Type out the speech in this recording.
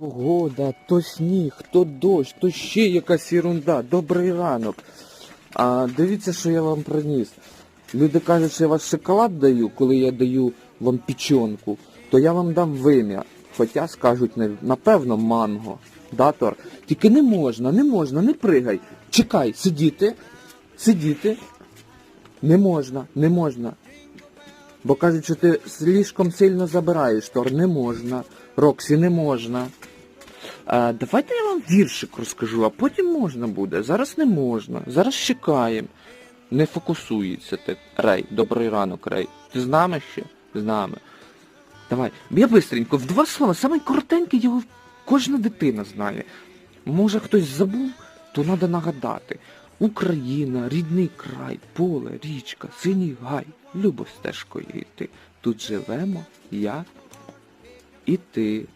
Погода, то сніг, то дощ, то ще якась ерунда. Добрий ранок. А дивіться, що я вам приніс. Люди кажуть, що я вас шоколад даю, коли я даю вам печенку, то я вам дам вим'я. Хоча скажуть, напевно, манго. Да, Тор? Тільки не можна, не можна, не пригай. Чекай, сидіти, сидіти. Не можна, не можна. Бо кажуть, що ти слишком сильно забираєш, Тор, не можна. Роксі, не можна. А, давайте я вам віршик розкажу, а потім можна буде. Зараз не можна. Зараз чекаємо. Не фокусується ти. Рей, добрий ранок, Рей. Ти з нами ще? З нами. Давай. Я бистренько, в два слова, саме коротеньке його кожна дитина знає. Може хтось забув, то треба нагадати. Україна, рідний край, поле, річка, синій гай, любо стежкою йти. Тут живемо я і ти.